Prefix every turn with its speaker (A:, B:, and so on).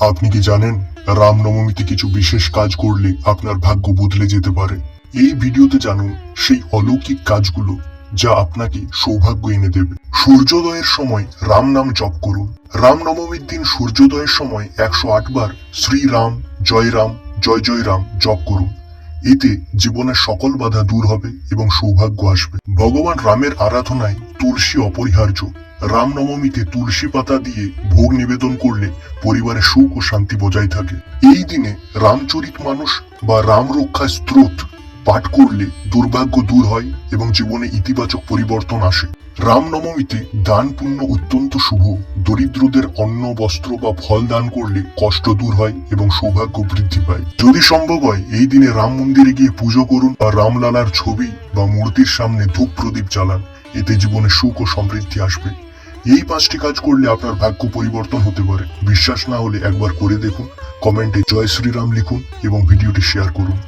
A: আপনি কি জানেন, রামনবমীতে কিছু বিশেষ কাজ করলে আপনার ভাগ্য বদলে যেতে পারে? এই ভিডিওতে জানুন সেই অলৌকিক কাজগুলো যা আপনাকে সৌভাগ্য এনে দেবে। সূর্যোদয়ের সময় রাম নাম জপ করুন। রামনবমীর দিন সূর্যোদয়ের সময় একশো বার শ্রীরাম জয় রাম, জয় জয় রাম জপ করুন। এতে জীবনের সকল বাধা দূর হবে এবং সৌভাগ্য আসবে। ভগবান রামের আরাধনায় তুলসী অপরিহার্য। রামনবমীতে তুলসী পাতা দিয়ে ভোগ নিবেদন করলে পরিবারে সুখ ও শান্তি বজায় থাকে। এই দিনে রামচরিত মানুষ বা রাম রক্ষা স্ত্রোত পাঠ করলে দুর্ভাগ্য দূর হয় এবং জীবনে ইতিবাচক পরিবর্তন আসে। রামনবমীতে দান পুণ্য অত্যন্ত শুভ। দরিদ্রদের অন্ন, বস্ত্র বা ফল দান করলে কষ্ট দূর হয় এবং সৌভাগ্য বৃদ্ধি পায়। যদি সম্ভব হয়, এই দিনে রাম মন্দিরে গিয়ে পুজো করুন বা রামলালার ছবি বা মূর্তির সামনে ধূপ প্রদীপ জ্বালান। এতে জীবনে সুখ ও সমৃদ্ধি আসবে। এই পাঁচটি কাজ করলে আপনার ভাগ্য পরিবর্তন হতে পারে। বিশ্বাস না হলে একবার করে দেখুন, কমেন্টে জয় শ্রীরাম লিখুন এবং ভিডিওটি শেয়ার করুন।